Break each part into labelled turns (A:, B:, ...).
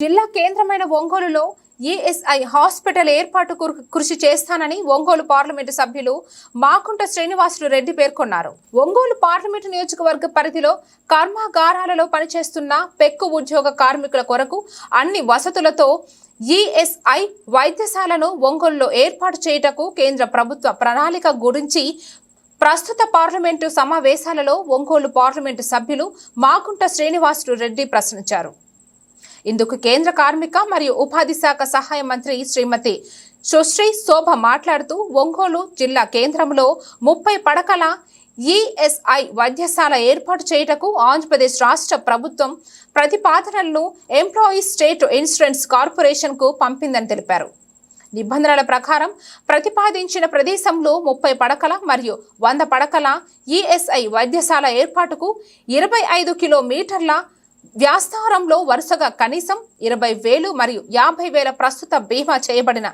A: జిల్లా కేంద్రమైన ఒంగోలులో ఈఎస్ఐ హాస్పిటల్ ఏర్పాటు కృషి చేస్తానని ఒంగోలు పార్లమెంటు సభ్యులు మాకుంట శ్రీనివాసులు రెడ్డి పేర్కొన్నారు. ఒంగోలు పార్లమెంటు నియోజకవర్గ పరిధిలో కర్మాగారాలలో పనిచేస్తున్న పెక్కు ఉద్యోగ కార్మికుల కొరకు అన్ని వసతులతో ఈఎస్ఐ వైద్యశాలను ఒంగోలులో ఏర్పాటు చేయుటకు కేంద్ర ప్రభుత్వ ప్రణాళిక గురించి ప్రస్తుత పార్లమెంటు సమావేశాలలో ఒంగోలు పార్లమెంటు సభ్యులు మాకుంట శ్రీనివాసులు రెడ్డి ప్రశ్నించారు. ఇందుకు కేంద్ర కార్మిక మరియు ఉపాధి శాఖ సహాయ మంత్రి శ్రీమతి సుశ్రీ శోభ మాట్లాడుతూ ఒంగోలు జిల్లా కేంద్రంలో ముప్పై పడకల ఈఎస్ఐ వైద్యశాల ఏర్పాటు చేయుటకు ఆంధ్రప్రదేశ్ రాష్ట్ర ప్రభుత్వం ప్రతిపాదనలను ఎంప్లాయీస్ స్టేట్ ఇన్సూరెన్స్ కార్పొరేషన్కు పంపిందని తెలిపారు. నిబంధనల ప్రకారం ప్రతిపాదించిన ప్రదేశంలో ముప్పై పడకల మరియు వంద పడకల ఈఎస్ఐ వైద్యశాల ఏర్పాటుకు ఇరవై ఐదు కిలోమీటర్ల వ్యాస్తారంలో వరుసగా కనీసం ఇరవై వేలు మరియు యాభై వేల ప్రస్తుత బీమా చేయబడిన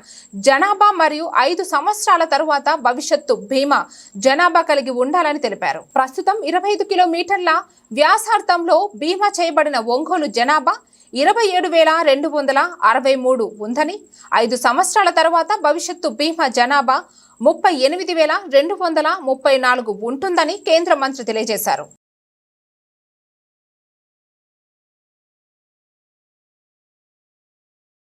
A: జనాభా మరియు ఐదు సంవత్సరాల తరువాత భవిష్యత్తు బీమా జనాభా కలిగి ఉండాలని తెలిపారు. ప్రస్తుతం ఇరవై ఐదు కిలోమీటర్ల వ్యాసార్థంలో బీమా చేయబడిన ఒంగోలు జనాభా ఇరవై ఏడు వేల రెండు వందల అరవై మూడు ఉందని ఐదు సంవత్సరాల తర్వాత భవిష్యత్తు బీమా జనాభా ముప్పై ఎనిమిది వేల రెండు వందల ముప్పై నాలుగు ఉంటుందని కేంద్ర మంత్రి తెలియజేశారు.